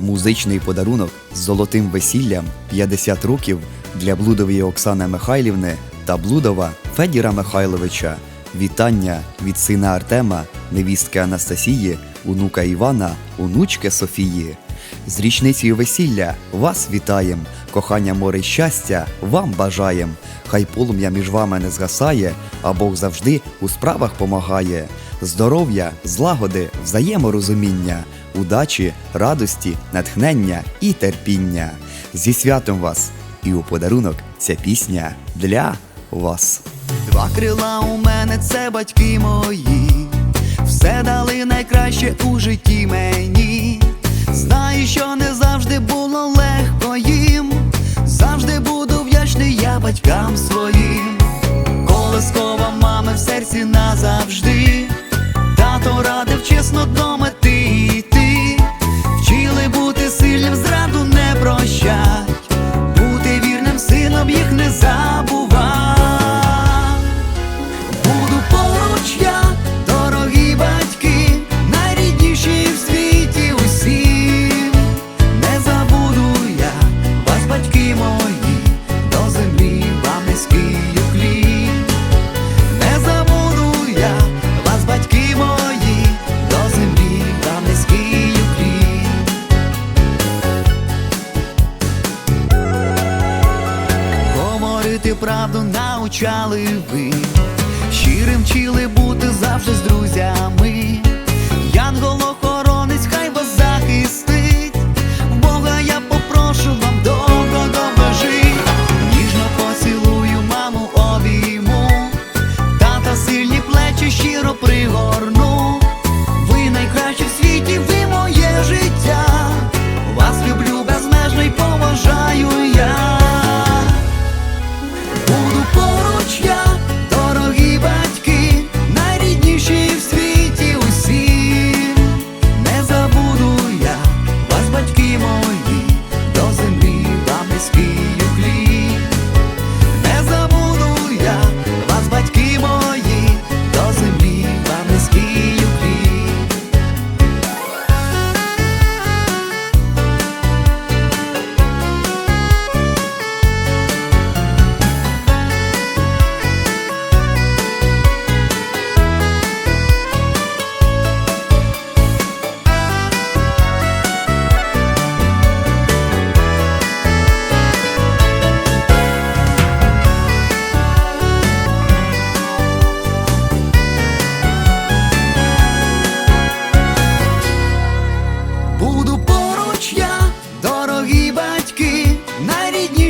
Музичний подарунок з золотим весіллям 50 років для Блудової Оксани Михайлівни та Блудова Федіра Михайловича. Вітання від сина Артема, невістки Анастасії, онука Івана, онучки Софії. З річницею весілля вас вітаєм, кохання море щастя вам бажаєм. Хай полум'я між вами не згасає, а Бог завжди у справах помагає. Здоров'я, злагоди, взаєморозуміння, удачі, радості, натхнення і терпіння. Зі святом вас! І у подарунок ця пісня для вас. Два крила у мене це батьки мої, все дали найкраще у житті мені. Знаю, що не завжди було легко їм. Завжди буду вдячний я батькам своїм. Колискова мами в серці назавжди. Тато радив чесно до Говорити правду навчали ви, щирим вчили бути завжди з друзями.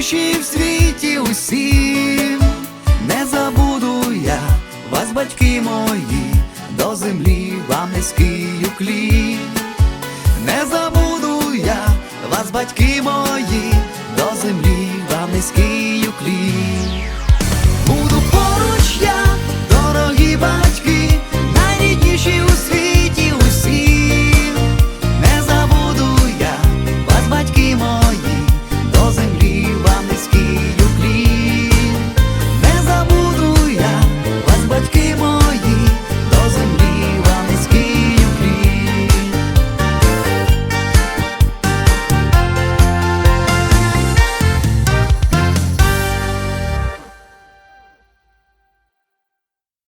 найрідніші в світі усім, не забуду я вас, батьки мої, до землі вам низький уклін не забуду я вас, батьки мої, до землі вам низький